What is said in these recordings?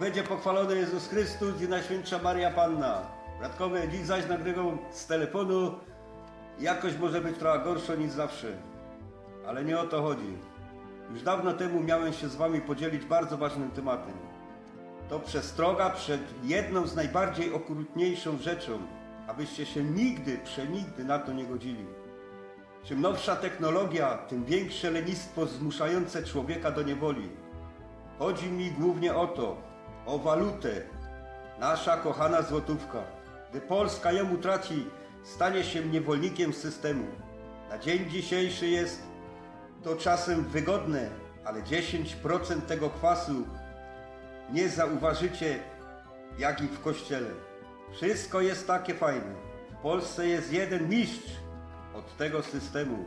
Będzie pochwalony Jezus Chrystus i Najświętsza Maria Panna. Bratkowie, dziś zaś nagrywam z telefonu. Jakość może być trochę gorsza niż zawsze. Ale nie o to chodzi. Już dawno temu miałem się z wami podzielić bardzo ważnym tematem. To przestroga przed jedną z najbardziej okrutniejszą rzeczą, abyście się nigdy, przenigdy na to nie godzili. Czym nowsza technologia, tym większe lenistwo zmuszające człowieka do niewoli. Chodzi mi głównie o to, o walutę, nasza kochana złotówka. Gdy Polska ją utraci, stanie się niewolnikiem systemu. Na dzień dzisiejszy jest to czasem wygodne, ale 10% tego kwasu nie zauważycie, jak i w kościele. Wszystko jest takie fajne. W Polsce jest jeden mistrz od tego systemu.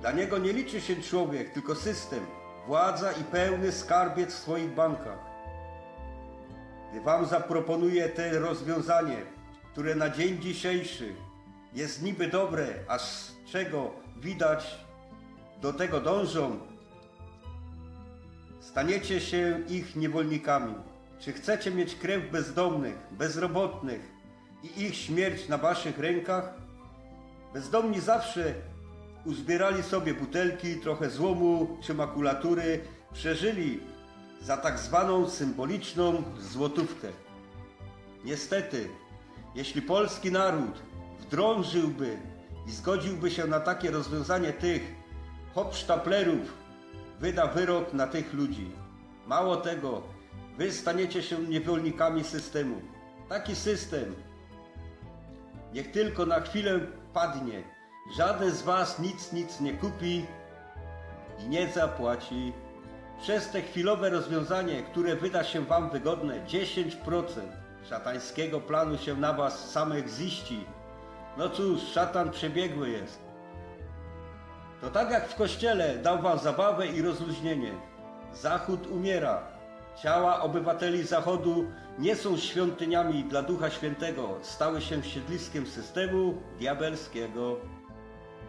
Dla niego nie liczy się człowiek, tylko system, władza i pełny skarbiec w swoich bankach. Wam zaproponuję te rozwiązanie, które na dzień dzisiejszy jest niby dobre, a z czego widać do tego dążą, staniecie się ich niewolnikami. Czy chcecie mieć krew bezdomnych, bezrobotnych i ich śmierć na Waszych rękach? Bezdomni zawsze uzbierali sobie butelki, trochę złomu czy makulatury, przeżyli za tak zwaną symboliczną złotówkę. Niestety, jeśli polski naród wdrążyłby i zgodziłby się na takie rozwiązanie tych hopsztaplerów, wyda wyrok na tych ludzi. Mało tego, wy staniecie się niewolnikami systemu. Taki system Niech tylko na chwilę padnie. Żaden z was nic, nic nie kupi i nie zapłaci. Przez te chwilowe rozwiązanie, które wyda się wam wygodne, 10% szatańskiego planu się na was samych ziści. No cóż, szatan przebiegły jest. To tak jak w kościele dał wam zabawę i rozluźnienie. Zachód umiera. Ciała obywateli Zachodu nie są świątyniami dla Ducha Świętego, stały się siedliskiem systemu diabelskiego.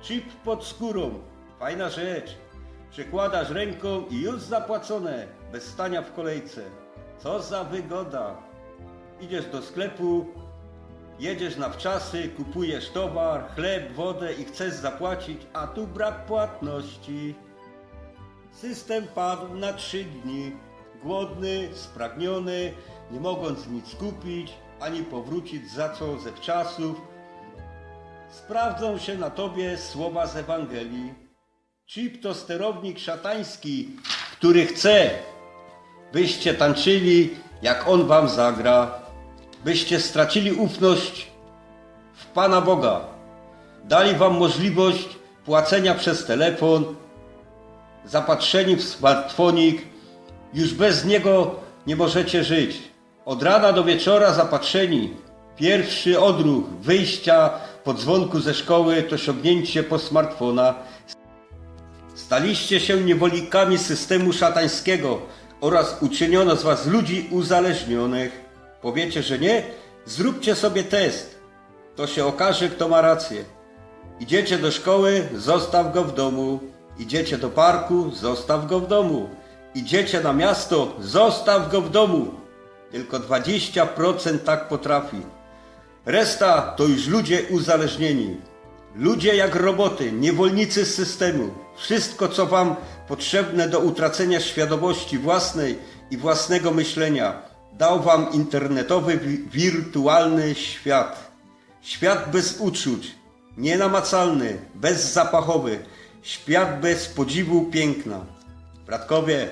Chip pod skórą, fajna rzecz. Przekładasz ręką i już zapłacone, bez stania w kolejce. Co za wygoda. Idziesz do sklepu, jedziesz na wczasy, kupujesz towar, chleb, wodę i chcesz zapłacić, a tu brak płatności. System padł na trzy dni. Głodny, spragniony, nie mogąc nic kupić, ani powrócić za co ze wczasów, sprawdzą się na tobie słowa z Ewangelii. Chip to sterownik szatański, który chce, byście tańczyli, jak on wam zagra, byście stracili ufność w Pana Boga. Dali wam możliwość płacenia przez telefon, zapatrzeni w smartfonik, już bez niego nie możecie żyć. Od rana do wieczora zapatrzeni. Pierwszy odruch wyjścia po dzwonku ze szkoły to sięgnięcie po smartfona. Staliście się niewolnikami systemu szatańskiego oraz uczyniono z was ludzi uzależnionych. Powiecie, że nie? Zróbcie sobie test. To się okaże, kto ma rację. Idziecie do szkoły, zostaw go w domu. Idziecie do parku, zostaw go w domu. Idziecie na miasto, zostaw go w domu. Tylko 20% tak potrafi. Reszta to już ludzie uzależnieni. Ludzie jak roboty, niewolnicy systemu. Wszystko, co wam potrzebne do utracenia świadomości własnej i własnego myślenia, dał wam internetowy, wi- wirtualny świat. Świat bez uczuć, nienamacalny, bezzapachowy, świat bez podziwu piękna. Bratkowie,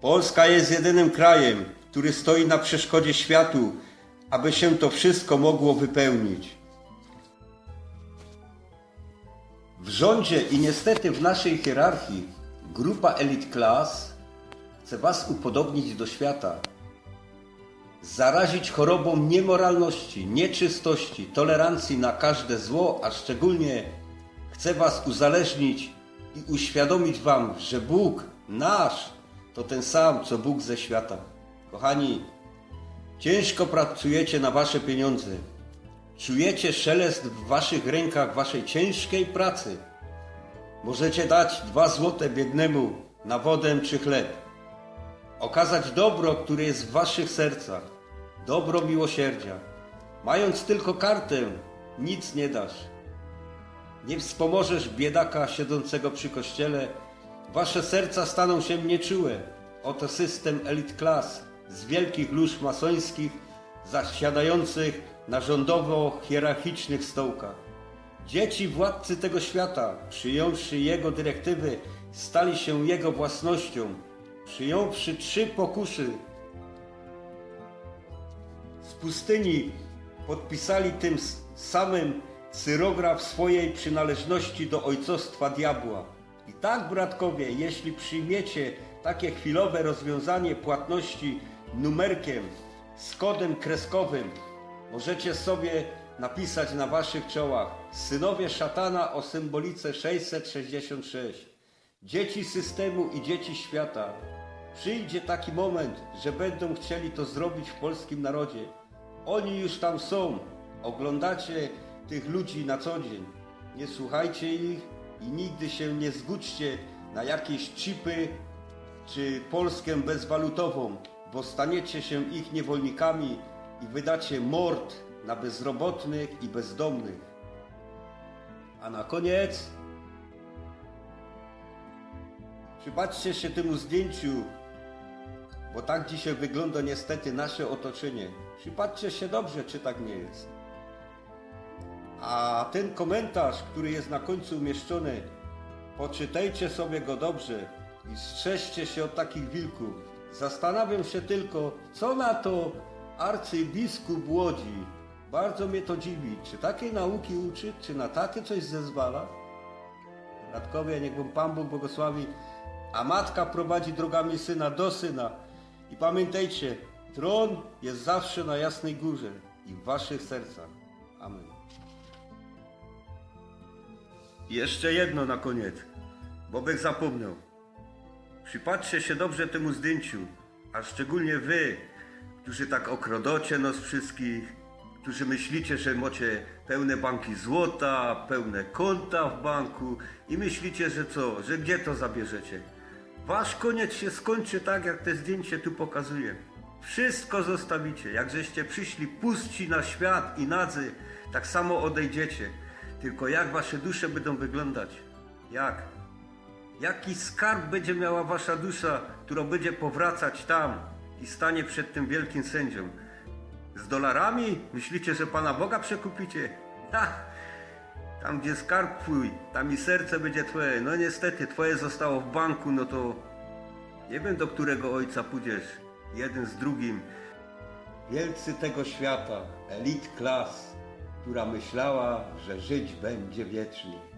Polska jest jedynym krajem, który stoi na przeszkodzie światu, aby się to wszystko mogło wypełnić. W rządzie i niestety w naszej hierarchii grupa elite class chce was upodobnić do świata. Zarazić chorobą niemoralności, nieczystości, tolerancji na każde zło, a szczególnie chce was uzależnić i uświadomić wam, że Bóg nasz to ten sam, co Bóg ze świata. Kochani, ciężko pracujecie na wasze pieniądze. Czujecie szelest w waszych rękach waszej ciężkiej pracy. Możecie dać dwa złote biednemu na wodę czy chleb. okazać dobro, które jest w waszych sercach, dobro miłosierdzia. Mając tylko kartę, nic nie dasz. Nie wspomożesz biedaka siedzącego przy kościele, wasze serca staną się nieczułe. Oto system elit klas z wielkich lóż masońskich, zasiadających na rządowo-hierarchicznych stołkach. Dzieci władcy tego świata, przyjąwszy jego dyrektywy, stali się jego własnością, przyjąwszy trzy pokusy z pustyni podpisali tym samym cyrograf swojej przynależności do ojcostwa diabła. I tak, bratkowie, jeśli przyjmiecie takie chwilowe rozwiązanie płatności numerkiem z kodem kreskowym, możecie sobie napisać na waszych czołach synowie szatana o symbolice 666. Dzieci systemu i dzieci świata. Przyjdzie taki moment, że będą chcieli to zrobić w polskim narodzie. Oni już tam są. Oglądacie tych ludzi na co dzień. Nie słuchajcie ich i nigdy się nie zgódźcie na jakieś chipy czy Polskę bezwalutową, bo staniecie się ich niewolnikami i wydacie mord na bezrobotnych i bezdomnych. A na koniec Przypatrzcie się temu zdjęciu, bo tak dzisiaj wygląda niestety nasze otoczenie. Przypatrzcie się dobrze, czy tak nie jest. A ten komentarz, który jest na końcu umieszczony, poczytajcie sobie go dobrze i strzeżcie się od takich wilków. Zastanawiam się tylko, co na to arcybiskup Łodzi. Bardzo mnie to dziwi. Czy takiej nauki uczy, czy na takie coś zezwala? Bratkowie, niech wam Pan Bóg błogosławi, a matka prowadzi drogami syna do syna. I pamiętajcie, tron jest zawsze na Jasnej Górze i w waszych sercach. Amen. Jeszcze jedno na koniec, bo bych zapomniał. Przypatrzcie się dobrze temu zdjęciu, a szczególnie wy, którzy tak okrodocie nos wszystkich, którzy myślicie, że macie pełne banki złota, pełne konta w banku i myślicie, że co, że gdzie to zabierzecie? Wasz koniec się skończy tak, jak te zdjęcie tu pokazuje. Wszystko zostawicie. Jak żeście przyszli puści na świat i nadzy, tak samo odejdziecie. Tylko jak wasze dusze będą wyglądać? Jak? Jaki skarb będzie miała wasza dusza, która będzie powracać tam i stanie przed tym wielkim sędzią? Z dolarami? Myślicie, że Pana Boga przekupicie? Ha! Tam, gdzie skarb twój, tam i serce będzie twoje. No niestety, twoje zostało w banku, no to nie wiem, do którego ojca pójdziesz. Jeden z drugim. Wielcy tego świata, elit klas, która myślała, że żyć będzie wiecznie.